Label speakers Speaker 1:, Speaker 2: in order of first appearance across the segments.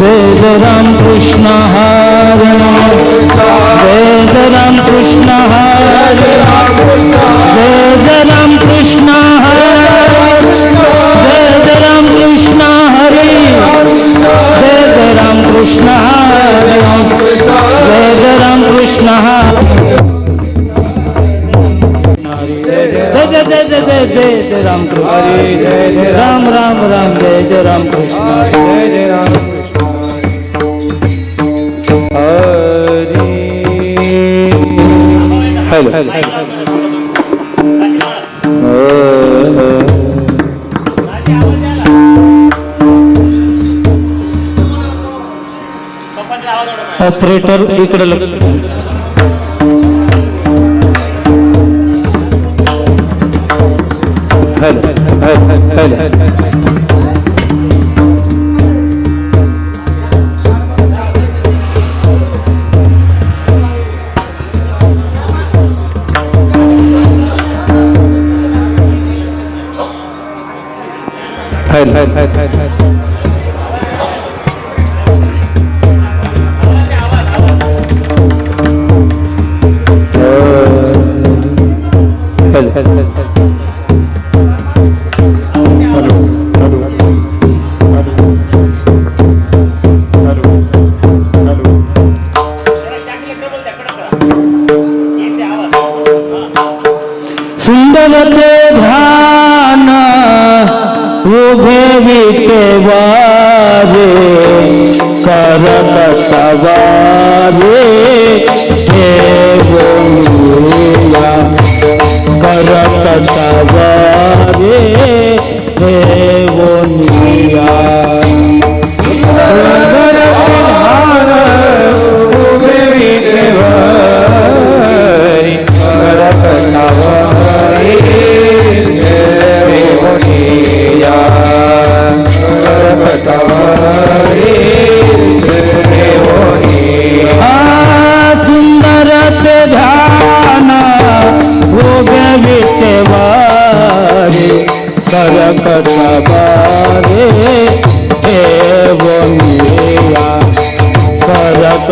Speaker 1: जय
Speaker 2: जय राम कृष्ण हरे
Speaker 1: जय जय राम
Speaker 2: कृष्ण हरे जय जय राम कृष्ण हरे
Speaker 1: जय
Speaker 2: जय राम कृष्ण हरे
Speaker 1: जय
Speaker 2: जय राम कृष्ण हरे
Speaker 1: जय
Speaker 2: जय राम कृष्ण हरे
Speaker 1: जय
Speaker 2: जय जय जय जय जय जय राम कृष्ण राम राम राम जय जय राम कृष्ण जय जय राम हॅलो ऑपरेटर इकडे लक्ष. Hello hello hello hello.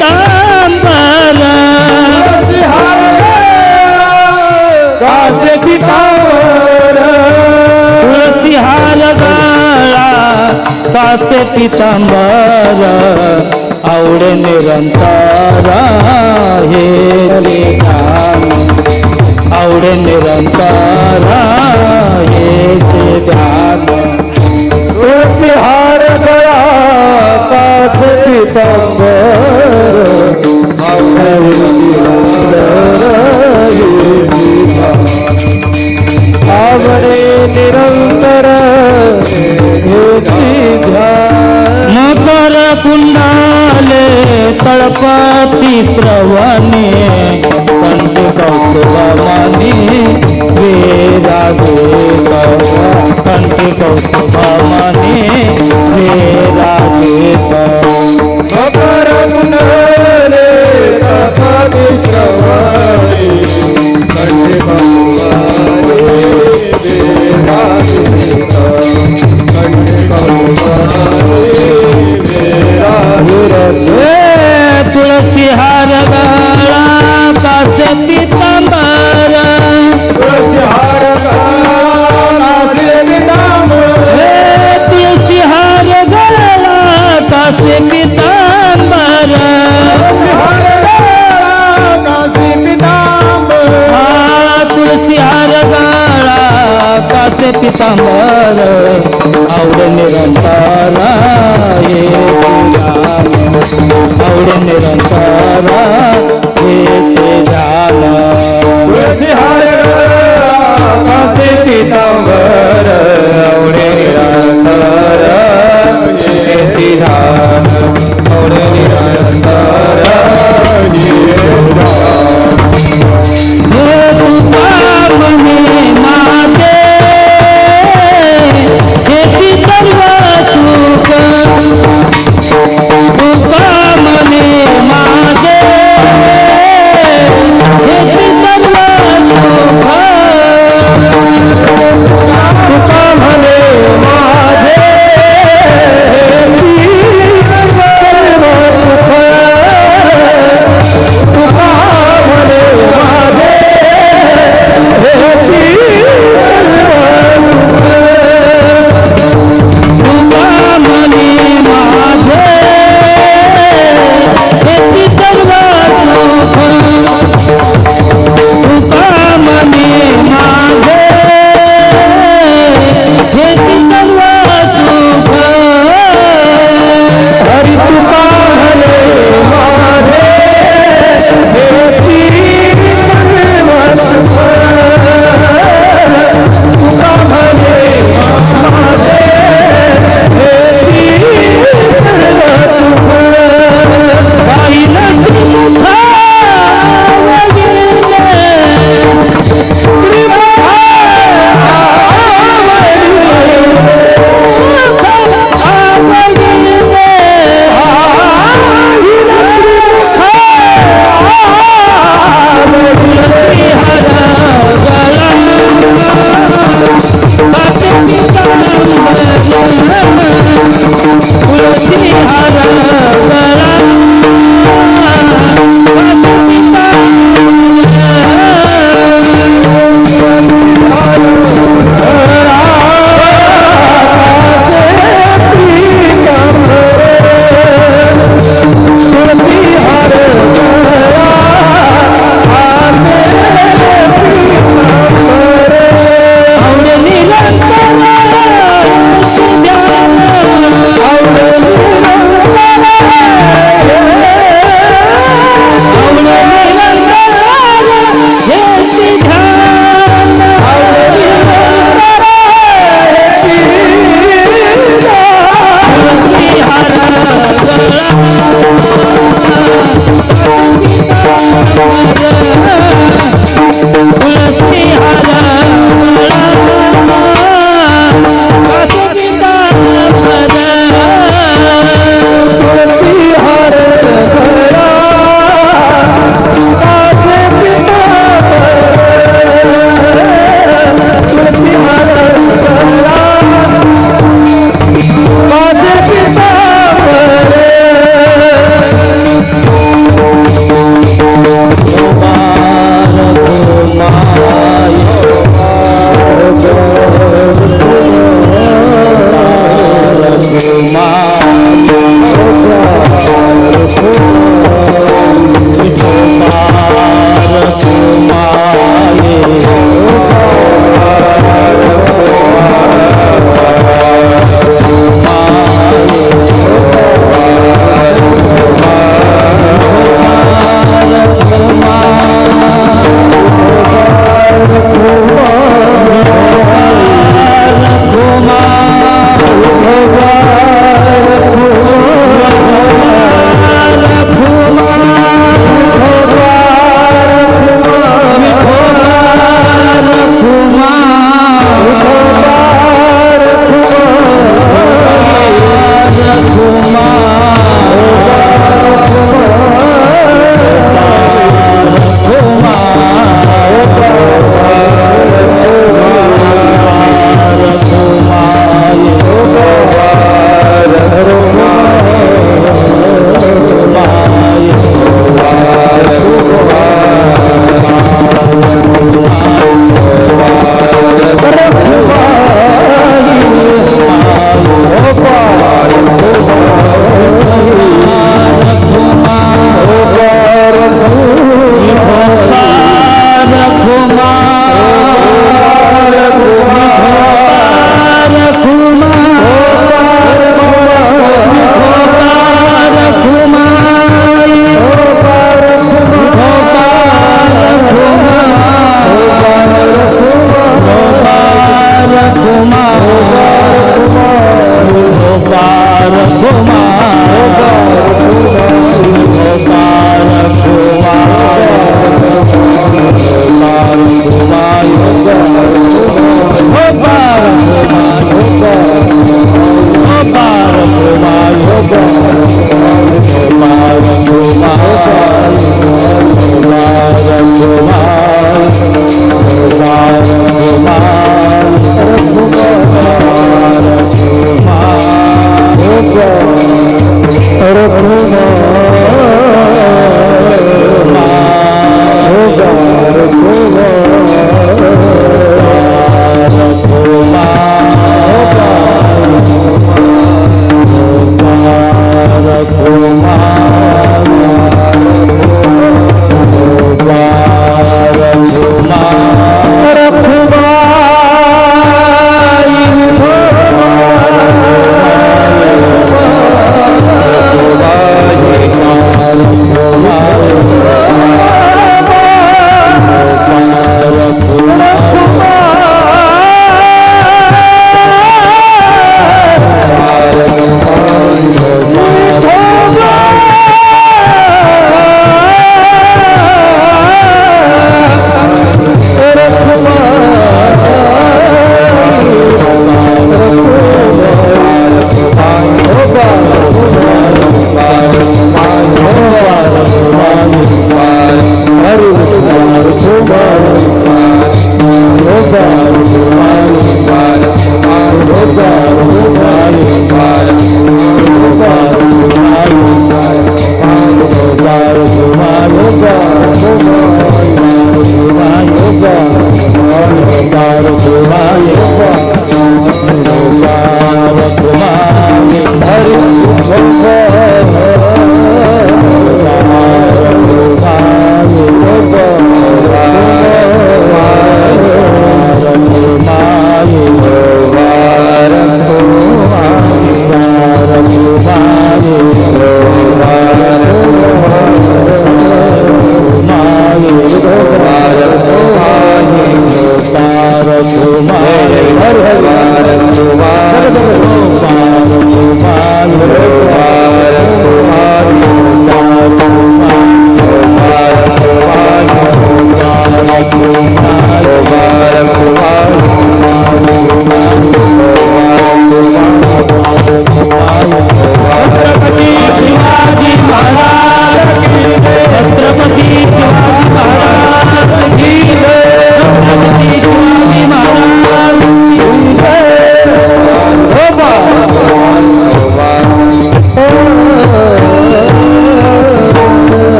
Speaker 2: पितांबरा कास पितांबरा तुळसी हार गाळा कास पितांबरा. आवडे निरंतारा हे ध्यान आवडे निरंतारा हे ध्यान तुळसी हार गळा कास पिता तळपती प्रवाने कंठ कौस्तुभामाने वेरागे कंठ कौस्तुभामाने वेरागे
Speaker 1: my गोपाल कुमार गोपाल कुमार
Speaker 2: गोपाल कुमार गोपाल कुमार गोपाल कुमार गोपाल कुमार गोपाल कुमार